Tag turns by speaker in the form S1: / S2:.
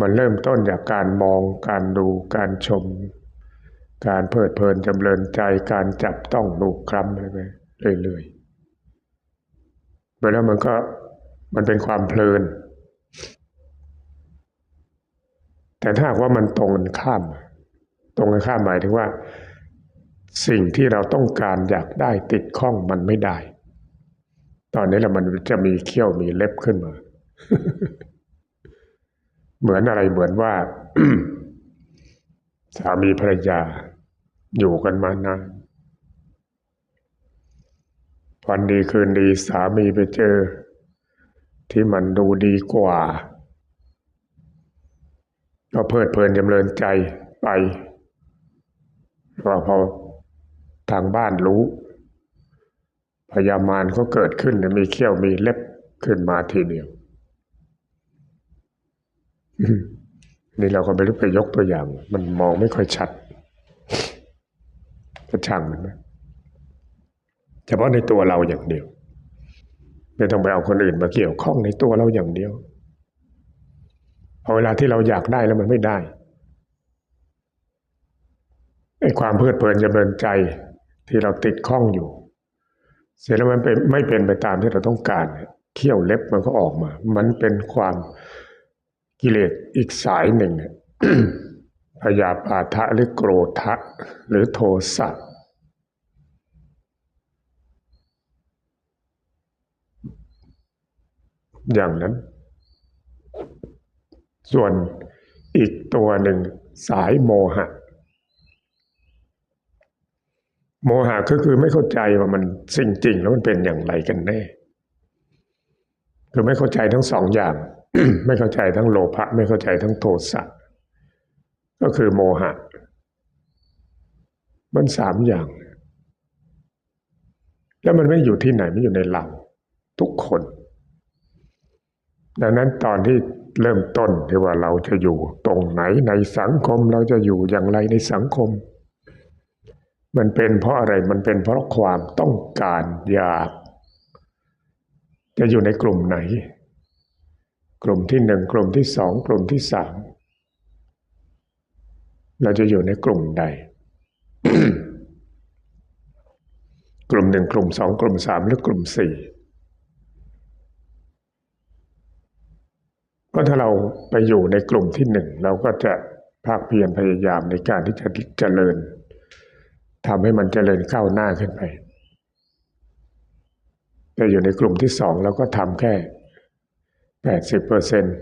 S1: มันเริ่มต้นจากการมองการดูการชม การเพลิดเพลินจำเริญใจการจับต้องดูคลำอะไรไปเรื่อยๆไปแล้วมันก็มันเป็นความเพลิน แต่ถ้าว่ามันตรงกันข้าม ตรงกันข้ามหมายถึงว่า สิ่งที่เราต้องการอยากได้ติดข้องมันไม่ได้ ตอนนี้แหละมันจะมีเขี้ยวมีเล็บขึ้นมา เหมือนอะไรเหมือนว่าสามีภรรยาอยู่กันมานานวันดีคืนดีสามีไปเจอ ที่มันดูดีกว่า ก็เพลิดเพลินจำเริญใจไปว่าพอทางบ้านรู้พยามารก็เกิดขึ้นมีเขี้ยวมีเล็บขึ้นมาทีเดียว นี่เราก็ไม่รู้ไปยกตัวอย่าง มันมองไม่ค่อยชัดก็ช่างมันนะเฉพาะในตัวเราอย่างเดียว ไม่ต้องไปเอาคนอื่นมาเกี่ยวข้องในตัวเราอย่างเดียวพอเวลาที่เราอยากได้แล้วมันไม่ได้ไอ้ความเพลิดเพลินจำเริญใจที่เราติดข้องอยู่ เสร็จแล้วมันเป็นไม่เป็นไปตามที่เราต้องการเขี้ยวเล็บมันก็ออกมา มันเป็นความ กิเลสอีกสายหนึ่งพยาปาทะหรือโกรธะหรือโทสะอย่างนั้น ส่วนอีกตัวหนึ่งสายโมหะ โมหะก็คือไม่เข้าใจว่ามันสิ่งจริงแล้วมันเป็นอย่างไรกันแน่ คือไม่เข้าใจทั้งสองอย่าง ไม่เข้าใจทั้งโลภะไม่เข้าใจทั้งโทสะก็คือโมหะ มันสามอย่าง แล้วมันไม่อยู่ที่ไหนไม่อยู่ในเรา ทุกคน ดังนั้นตอนที่เริ่มต้นที่ว่าเราจะอยู่ตรงไหนในสังคมเราจะอยู่อย่างไรในสังคม มันเป็นเพราะอะไรมันเป็นเพราะความต้องการอยาก จะอยู่ในกลุ่มไหน กลุ่มที่หนึ่งกลุ่มที่สองกลุ่มที่สามเราจะอยู่ในกลุ่มใด กลุ่มหนึ่งกลุ่มสองกลุ่มสามหรือกลุ่มสี่ก็ถ้าเราไปอยู่ในกลุ่มที่หนึ่งเราก็จะภาคเพียรพยายามในการที่จะเจริญทำให้มันเจริญเข้าหน้าขึ้นไปแต่อยู่ในกลุ่มที่สองเราก็ทำแค่ แปดสิบเปอร์เซ็นต์